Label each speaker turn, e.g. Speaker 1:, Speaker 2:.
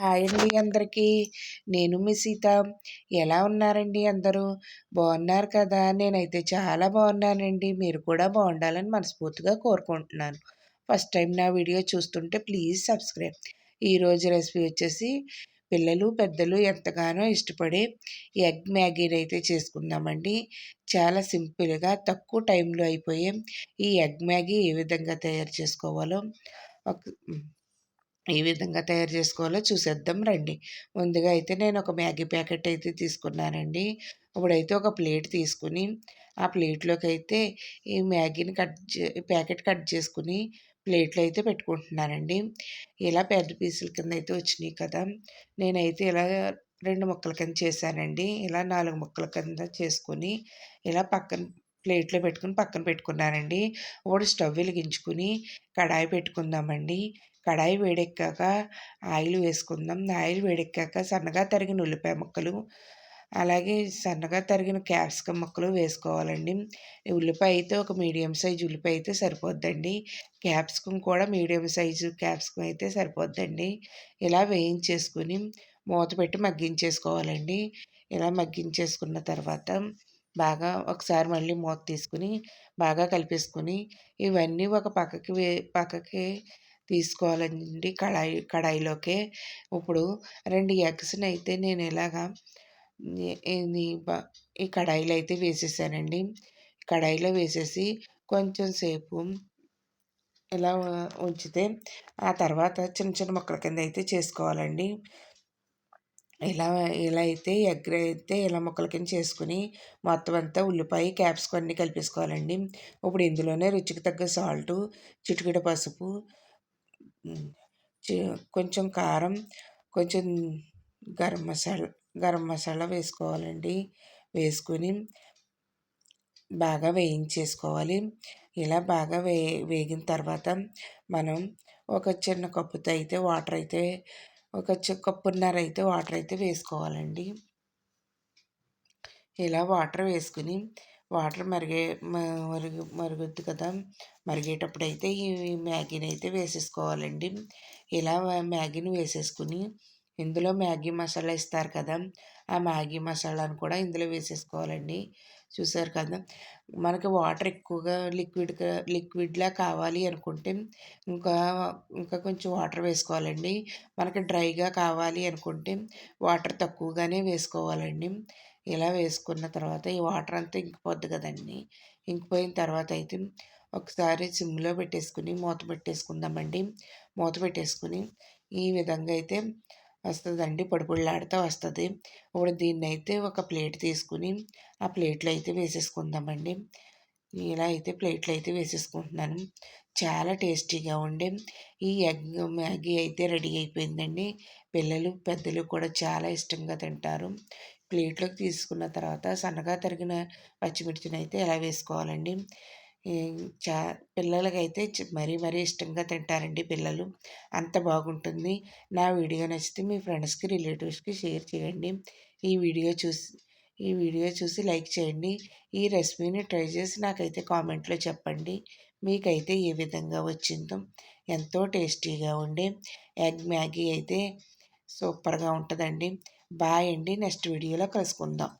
Speaker 1: Hi అండి అందరికీ. నేను మీ సీత. ఎలా ఉన్నారండి అందరూ? బాగున్నారు కదా? నేనైతే చాలా బాగున్నానండి. మీరు కూడా బాగుండాలని మనస్ఫూర్తిగా కోరుకుంటున్నాను. ఫస్ట్ టైం నా వీడియో చూస్తుంటే ప్లీజ్ సబ్స్క్రైబ్. ఈరోజు రెసిపీ వచ్చేసి పిల్లలు పెద్దలు ఎంతగానో ఇష్టపడే ఎగ్ మ్యాగీని అయితే చేసుకుందామండి. చాలా సింపుల్గా తక్కువ టైంలో అయిపోయే ఈ ఎగ్ మ్యాగీ ఏ విధంగా తయారు చేసుకోవాలో ఒక ఏ విధంగా తయారు చేసుకోవాలో చూసేద్దాం రండి. ముందుగా అయితే నేను ఒక మ్యాగీ ప్యాకెట్ అయితే తీసుకున్నానండి. ఇప్పుడైతే ఒక ప్లేట్ తీసుకుని ఆ ప్లేట్లోకి అయితే ఈ మ్యాగీని కట్ ప్యాకెట్ కట్ చేసుకుని ప్లేట్లో అయితే పెట్టుకుంటున్నానండి. ఇలా పెద్ద పీసుల కింద అయితే వచ్చినాయి కదా. నేనైతే ఇలా రెండు ముక్కల కింద చేశానండి. ఇలా నాలుగు ముక్కల కింద చేసుకొని ఇలా పక్కన ప్లేట్లో పెట్టుకుని పక్కన పెట్టుకున్నానండి. ఇప్పుడు స్టవ్ వెలిగించుకుని కడాయి పెట్టుకుందామండి. కడాయి వేడెక్కాక ఆయిల్ వేసుకుందాం. ఆయిల్ వేడెక్కాక సన్నగా తరిగిన ఉల్లిపాయ ముక్కలు అలాగే సన్నగా తరిగిన క్యాప్సికమ్ ముక్కలు వేసుకోవాలండి. ఉల్లిపాయ అయితే ఒక మీడియం సైజు ఉల్లిపాయ అయితే సరిపోద్దండి. క్యాప్సికమ్ కూడా మీడియం సైజు క్యాప్సికం అయితే సరిపోద్దండి. ఇలా వేయించేసుకుని మూత పెట్టి మగ్గించేసుకోవాలండి. ఇలా మగ్గించేసుకున్న తర్వాత బాగా ఒకసారి మళ్ళీ మూత తీసుకుని బాగా కలిపేసుకుని ఇవన్నీ ఒక పక్కకి వే పక్కకి తీసుకోవాలండి కడాయి కడాయిలోకి. ఇప్పుడు రెండు ఎగ్స్ని అయితే నేను ఇలాగా ఈ కడాయిలో అయితే వేసేసానండి. కడాయిలో వేసేసి కొంచెం సేపు ఇలా ఉంచితే ఆ తర్వాత చిన్న చిన్న ముక్కల కింద అయితే చేసుకోవాలండి. ఇలా ఇలా అయితే ఎగ్ అయితే ఇలా ముక్కల కింద చేసుకుని మొత్తం అంతా ఉల్లిపాయ క్యాప్సికం అన్నీ కలిపేసుకోవాలండి. ఇప్పుడు ఇందులోనే రుచికి తగ్గ సాల్టు చిటికెడు పసుపు కొంచెం కారం కొంచెం గరం మసాలా గరం మసాలా వేసుకోవాలండి. వేసుకొని బాగా వేయించేసుకోవాలి. ఇలా బాగా వే వేగిన తర్వాత మనం ఒక చిన్న కప్పుతో అయితే వాటర్ అయితే ఒక కప్పున్నర అయితే వాటర్ అయితే వేసుకోవాలండి. ఇలా వాటర్ వేసుకుని వాటర్ మరిగే మరుగు మరుగుద్ది కదా. మరిగేటప్పుడు అయితే ఈ మ్యాగీని అయితే వేసేసుకోవాలండి. ఇలా మ్యాగీని వేసేసుకుని ఇందులో మ్యాగీ మసాలా ఇస్తారు కదా. ఆ మ్యాగీ మసాలాను కూడా ఇందులో వేసేసుకోవాలండి. చూసారు కదా. మనకి వాటర్ ఎక్కువగా లిక్విడ్ లిక్విడ్లా కావాలి అనుకుంటే ఇంకా ఇంకా కొంచెం వాటర్ వేసుకోవాలండి. మనకి డ్రైగా కావాలి అనుకుంటే వాటర్ తక్కువగానే వేసుకోవాలండి. ఇలా వేసుకున్న తర్వాత ఈ వాటర్ అంతా ఇంకిపోద్ది కదండి. ఇంకిపోయిన తర్వాత అయితే ఒకసారి సిమ్లో పెట్టేసుకుని మూత పెట్టేసుకుందామండి. మూత పెట్టేసుకుని ఈ విధంగా అయితే వస్తుందండి. పొడి వస్తుంది. ఇప్పుడు దీన్ని అయితే ఒక ప్లేట్ తీసుకుని ఆ ప్లేట్లో అయితే వేసేసుకుందామండి. ఇలా అయితే ప్లేట్లు అయితే వేసేసుకుంటున్నాను. చాలా టేస్టీగా ఉండే ఈ ఎగ్ మ్యాగీ అయితే రెడీ అయిపోయిందండి. పిల్లలు పెద్దలు కూడా చాలా ఇష్టంగా తింటారు. ప్లేట్లోకి తీసుకున్న తర్వాత సన్నగా తరిగిన పచ్చిమిర్చిని అయితే ఎలా వేసుకోవాలండి? చా పిల్లలకైతే మరీ మరీ ఇష్టంగా తింటారండి పిల్లలు. అంత బాగుంటుంది. నా వీడియో నచ్చితే మీ ఫ్రెండ్స్కి రిలేటివ్స్కి షేర్ చేయండి. ఈ వీడియో చూసి ఈ వీడియో చూసి లైక్ చేయండి. ఈ రెసిపీని ట్రై చేసి నాకైతే కామెంట్లో చెప్పండి. మీకైతే ఏ విధంగా వచ్చిందో. ఎంతో టేస్టీగా ఉండే ఎగ్ మ్యాగీ అయితే సూపర్గా ఉంటుందండి. బాయ్ అండి. నెక్స్ట్ వీడియోలో కలుసుకుందాం.